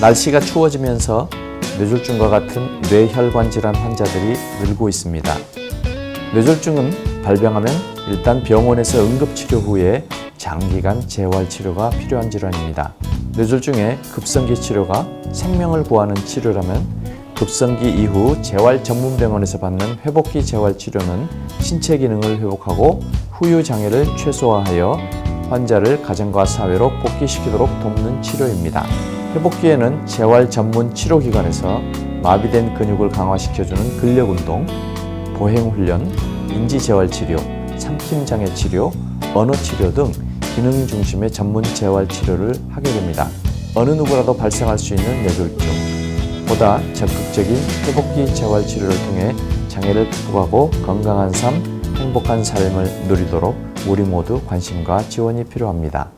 날씨가 추워지면서 뇌졸중과 같은 뇌혈관 질환 환자들이 늘고 있습니다. 뇌졸중은 발병하면 일단 병원에서 응급치료 후에 장기간 재활치료가 필요한 질환입니다. 뇌졸중의 급성기 치료가 생명을 구하는 치료라면 급성기 이후 재활 전문 병원에서 받는 회복기 재활 치료는 신체 기능을 회복하고 후유 장애를 최소화하여 환자를 가정과 사회로 복귀시키도록 돕는 치료입니다. 회복기에는 재활 전문 치료기관에서 마비된 근육을 강화시켜주는 근력 운동, 보행 훈련, 인지 재활 치료, 삼킴 장애 치료, 언어 치료 등 기능 중심의 전문 재활 치료를 하게 됩니다. 어느 누구라도 발생할 수 있는 뇌졸중. 보다 적극적인 회복기 재활 치료를 통해 장애를 극복하고 건강한 삶, 행복한 삶을 누리도록 우리 모두 관심과 지원이 필요합니다.